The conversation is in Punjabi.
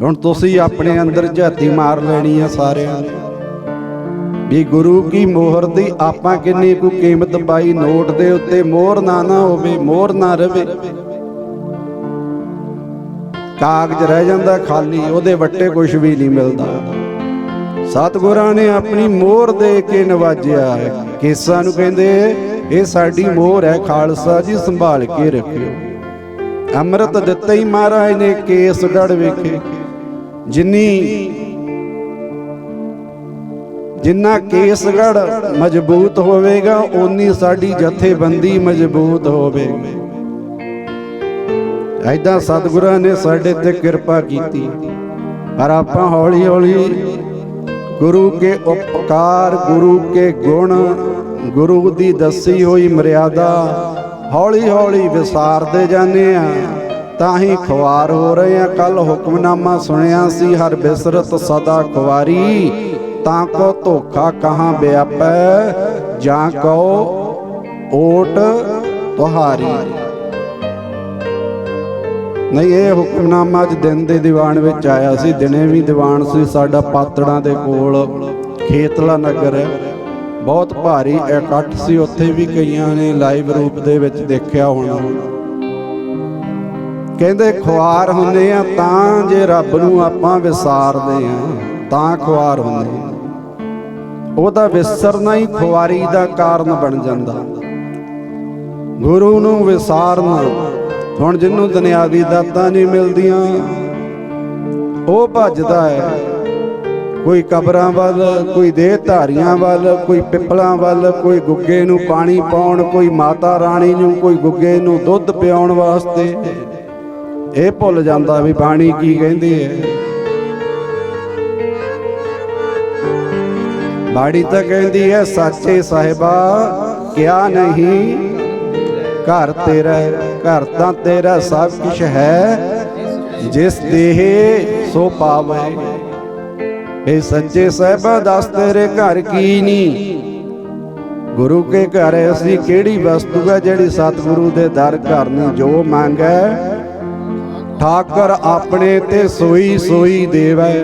ਹੁਣ ਤੁਸੀਂ ਆਪਣੇ ਅੰਦਰ ਝਾਤੀ ਮਾਰ ਲੈਣੀ ਆ ਸਾਰਿਆਂ ਨੇ। ਵੀ ਗੁਰੂ ਕੀ ਮੋਹਰ ਦੀ ਆਪਾਂ ਕਿੰਨੀ ਕੁ ਕੀਮਤ ਪਾਈ, ਨੋਟ ਦੇ ਉੱਤੇ ਮੋਹਰ ਨਾ ਨਾ ਹੋਵੇ, ਮੋਹਰ ਨਾ ਰਵੇ। ਕਾਗਜ਼ ਰਹਿ ਜਾਂਦਾ ਖਾਲੀ, ਉਹਦੇ ਵੱਟੇ ਕੁਝ ਵੀ ਨਹੀਂ ਮਿਲਦਾ। ਸਤਿਗੁਰਾਂ ਨੇ ਆਪਣੀ ਮੋਹਰ ਦੇ ਕੇ ਨਵਾਜਿਆ ਹੈ। ਕੇਸਾਂ ਨੂੰ ਕਹਿੰਦੇ, ਇਹ ਸਾਡੀ ਮੋਹਰ ਹੈ ਖਾਲਸਾ ਜੀ, ਸੰਭਾਲ ਕੇ ਰੱਖਿਓ। ਅੰਮ੍ਰਿਤ ਦਿੱਤਾ ਹੀ ਮਹਾਰਾਜ ਨੇ ਕੇਸਗੜ ਵੇਖੇ। ਜਿੰਨੀ ਜਿੰਨਾ ਕੇਸਗੜ ਮਜ਼ਬੂਤ ਹੋਵੇਗਾ, ਓਨੀ ਸਾਡੀ ਜਥੇਬੰਦੀ ਮਜ਼ਬੂਤ ਹੋਵੇਗੀ। ਐਦਾਂ ਸਤਿਗੁਰਾਂ ਨੇ ਸਾਡੇ ਤੇ ਕਿਰਪਾ ਕੀਤੀ। ਪਰ ਆਪਾਂ ਹੌਲੀ ਹੌਲੀ ਗੁਰੂ ਕੇ ਉਪਕਾਰ, ਗੁਰੂ ਕੇ ਗੁਣ, ਗੁਰੂ ਦੀ ਦੱਸੀ ਹੋਈ ਮਰਿਆਦਾ ਹੌਲੀ ਹੌਲੀ ਵਿਸਾਰਦੇ ਜਾਂਦੇ ਆ। ਤਾਂ ਹੀ ਖੁਆਰ ਹੋ ਰਹੇ ਆ। ਕੱਲ ਹੁਕਮਨਾਮਾ ਸੁਣਿਆ ਸੀ, ਹਰ ਬਿਸਰਤ ਸਦਾ ਖੁਆਰੀ। ਤਾਂ ਕੋ ਧੋਖਾ ਕਹਾਂ ਵਿਆਪੈ ਜਾਂ ਕੋ ਓਟ ਤੁਹਾਰੀ। ਨਹੀਂ, ਇਹ ਹੁਕਮਨਾਮਾ ਅੱਜ ਦਿਨ ਦੇ ਦੀਵਾਨ ਵਿੱਚ ਆਇਆ ਸੀ। ਦਿਨੇ ਵੀ ਦੀਵਾਨ ਸੀ। ਸਾਡਾ ਪਾਤੜਾਂ ਦੇ ਕੋਲ ਖੇਤਲਾ ਨਗਰ ਹੈ। ਬਹੁਤ ਭਾਰੀ ਇਕੱਠ ਸੀ, ਉੱਥੇ ਵੀ ਕਈਆਂ ਨੇ ਲਾਈਵ ਰੂਪ ਦੇ ਵਿੱਚ ਦੇਖਿਆ ਹੋਣਾ। ਕਹਿੰਦੇ ਖੁਆਰ ਹੁੰਦੇ ਆ ਤਾਂ ਜੇ ਰੱਬ ਨੂੰ ਆਪਾਂ ਵਿਸਾਰਦੇ ਆ, ਤਾਂ ਖੁਆਰ ਹੁੰਦੇ ਆ। ਉਹਦਾ ਵਿਸਰਨਾ ਹੀ ਖੁਆਰੀ ਦਾ ਕਾਰਨ ਬਣ ਜਾਂਦਾ। ਗੁਰੂ ਨੂੰ ਵਿਸਾਰਨਾ, ਹੁਣ ਜਿਹਨੂੰ ਦੁਨਿਆਵੀ ਦਾਤਾਂ ਨਹੀਂ ਮਿਲਦੀਆਂ, ਉਹ ਭੱਜਦਾ ਹੈ। ਕੋਈ ਕਬਰਾਂ ਵੱਲ, ਕੋਈ ਦੇਹ ਧਾਰੀਆਂ ਵੱਲ, ਕੋਈ ਪਿੱਪਲਾਂ ਵੱਲ, ਕੋਈ ਗੁੱਗੇ ਨੂੰ ਪਾਣੀ ਪਾਉਣ, ਕੋਈ ਮਾਤਾ ਰਾਣੀ ਨੂੰ, ਕੋਈ ਗੁੱਗੇ ਨੂੰ ਦੁੱਧ ਪਿਆਉਣ ਵਾਸਤੇ। ਇਹ ਭੁੱਲ ਜਾਂਦਾ ਵੀ ਬਾਣੀ ਕੀ ਕਹਿੰਦੀ ਹੈ। ਬਾੜੀ ਤਾਂ ਕਹਿੰਦੀ ਹੈ, ਸੱਚੇ ਸਾਹਿਬਾ, ਕਿਆ ਨਹੀਂ? ਘਰ ਤੇਰਾ ਘਰ ਤਾਂ ਤੇਰਾ ਸਭ ਕੁਝ ਹੈ। ਜਿਸ ਦੇਹ ਸੋ ਪਾਵੇ। ਇਹ ਸੱਚੇ ਸਾਹਿਬਾ ਦੱਸ ਤੇਰੇ ਘਰ ਕੀ ਨੀ? ਗੁਰੂ ਕੇ ਘਰ ਅਸੀਂ ਕਿਹੜੀ ਵਸਤੂ ਹੈ ਜਿਹੜੀ ਸਤਿਗੁਰੂ ਦੇ ਦਰ ਘਰ ਨੂੰ ਜੋ ਮੰਗੈ? ਠਾਕਰ ਆਪਣੇ ਤੇ ਸੋਈ ਸੋਈ ਦੇਵੈ।